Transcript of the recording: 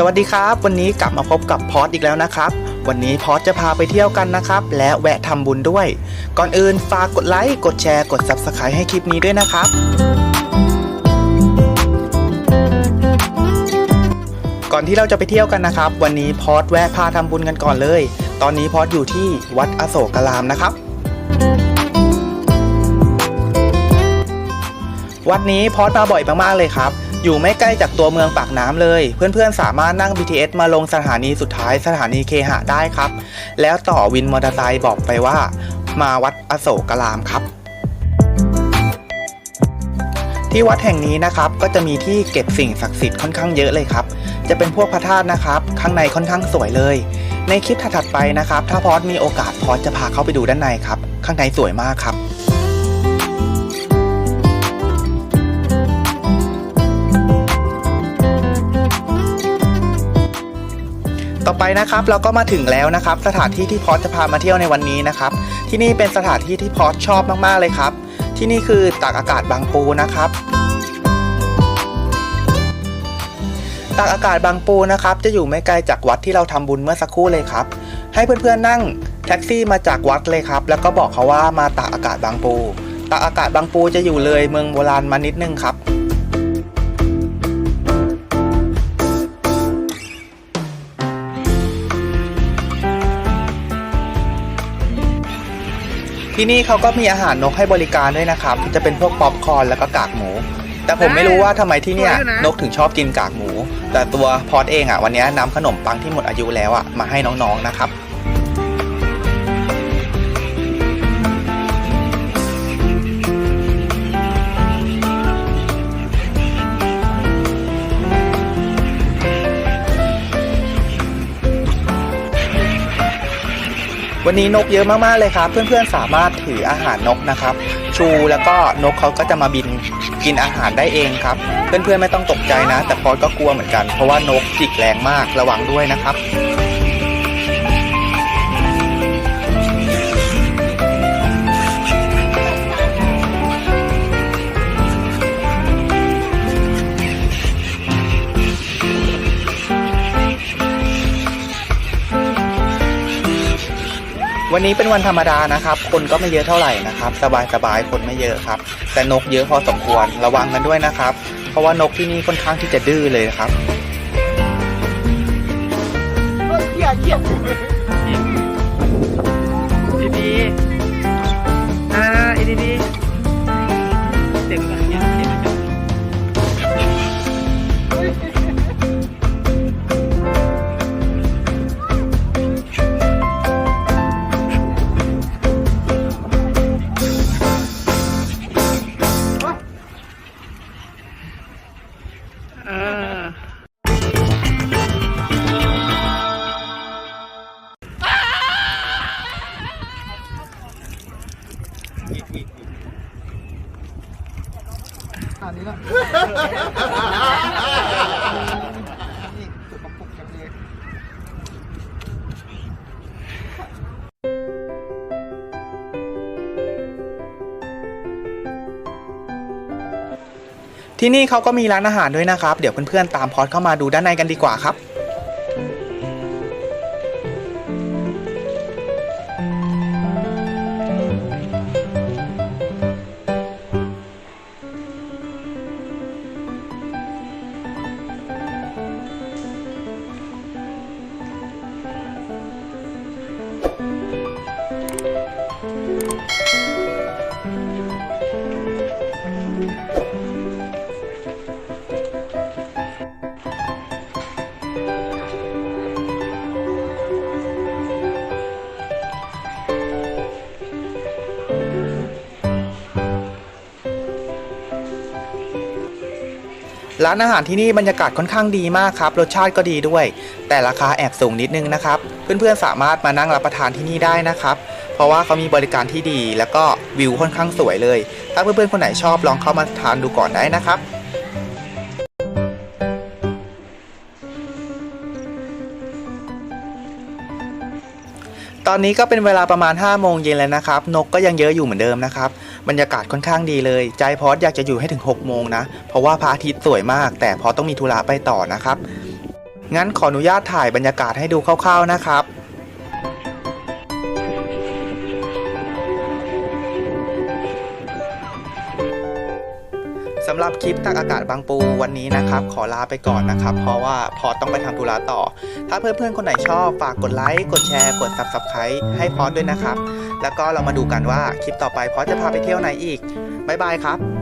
สวัสดีครับ วันนี้กลับมาพบกับพอดอีกแล้วนะครับ วันนี้พอดจะพาไปเที่ยวกันนะครับ และแวะทำบุญด้วย ก่อนอื่นฝากกดไลค์ กดแชร์ กด Subscribe ให้คลิปนี้ด้วยนะครับ ก่อนที่เราจะไปเที่ยวกันนะครับ วันนี้พอดแวะพาทำบุญกันก่อนเลย ตอนนี้พอดอยู่ที่วัดอโศกรามนะครับวัดนี้พอดมาบ่อยมากๆเลยครับ อยู่ไม่ใกล้จากตัวเมืองปากน้ำเลย เพื่อนๆสามารถนั่ง BTS มาลงสถานีสุดท้ายสถานีเคหะได้ครับ แล้วต่อวินมอเตอร์ไซค์บอกไปว่า มาวัดอโศกรามครับ ที่วัดแห่งนี้นะครับก็จะมีที่เก็บสิ่งศักดิ์สิทธิ์ค่อนข้างเยอะเลยครับ จะเป็นพวกพระธาตุนะครับ ข้างในค่อนข้างสวยเลย ในคลิปถัดไปนะครับ ถ้าพอดมีโอกาสพอดจะพาเข้าไปดูด้านในครับ ข้างในสวยมากครับ ต่อไปนะครับเราก็มาถึงแล้วนะครับ สถานที่ที่พอสจะพามาเที่ยวในวันนี้นะครับ ที่นี่เป็นสถานที่ที่พอสชอบมากๆเลยครับ ที่นี่คือตากอากาศบางปูนะครับตากอากาศบางปูนะครับ จะอยู่ไม่ไกลจากวัดที่เราทำบุญเมื่อสักครู่เลยครับ ให้เพื่อนๆนั่งแท็กซี่มาจากวัดเลยครับ แล้วก็บอกเขาว่ามาตากอากาศบางปูตากอากาศบางปูจะอยู่เลยเมืองโบราณมานิดนึงครับ ที่นี่เขาก็มีอาหารนกให้บริการด้วยนะครับ จะเป็นพวกป๊อปคอร์นแล้วก็กากหมู แต่ผมไม่รู้ว่าทำไมที่เนี่ยนกถึงชอบกินกากหมู แต่ตัวพอดเองอะวันนี้นำขนมปังที่หมดอายุแล้วอะมาให้น้องๆนะครับ วันนี้นกเยอะมากๆเลยครับ เพื่อนๆสามารถถืออาหารนกนะครับ ชูแล้วก็นกเขาก็จะมาบินกินอาหารได้เองครับ เพื่อนๆไม่ต้องตกใจนะ แต่พอยก็กลัวเหมือนกัน เพราะว่านกจิกแรงมากระวังด้วยนะครับ วันนี้เป็นวันธรรมดานะครับ คนก็ไม่เยอะเท่าไหร่นะครับ สบายๆคนไม่เยอะครับ แต่นกเยอะพอสมควรระวังกันด้วยนะครับ เพราะว่านกที่นี่ค่อนข้างที่จะดื้อเลยครับดีๆ ที่นี่เขาก็มีร้านอาหารด้วยนะครับ เดี๋ยวเพื่อนๆตามพอดเข้ามาดูด้านในกันดีกว่าครับ ร้านอาหารที่นี่บรรยากาศค่อนข้างดีมากครับ รสชาติก็ดีด้วย แต่ราคาแอบสูงนิดนึงนะครับ เพื่อนๆสามารถมานั่งรับประทานที่นี่ได้นะครับ เพราะว่าเขามีบริการที่ดี แล้วก็วิวค่อนข้างสวยเลย ถ้าเพื่อนๆคนไหนชอบลองเข้ามาทานดูก่อนได้นะครับ ตอนนี้ก็เป็นเวลาประมาณ5โมงเย็นแล้วนะครับ นกก็ยังเยอะอยู่เหมือนเดิมนะครับ บรรยากาศค่อนข้างดีเลย ใจพอดอยากจะอยู่ให้ถึง 6 โมงนะ เพราะว่าพระอาทิตย์สวยมาก แต่พอต้องมีธุระไปต่อนะครับ งั้นขออนุญาตถ่ายบรรยากาศให้ดูคร่าวๆนะครับ สำหรับคลิปตักอากาศบางปูวันนี้นะครับ ขอลาไปก่อนนะครับ เพราะว่าพอต้องไปทำธุระต่อ ถ้าเพื่อนๆ คนไหนชอบฝากกดไลค์ กดแชร์ กด Subscribe ให้พอสด้วยนะครับ แล้วก็เรามาดูกันว่าคลิปต่อไปพอจะพาไปเที่ยวไหนอีก บ๊ายบายครับ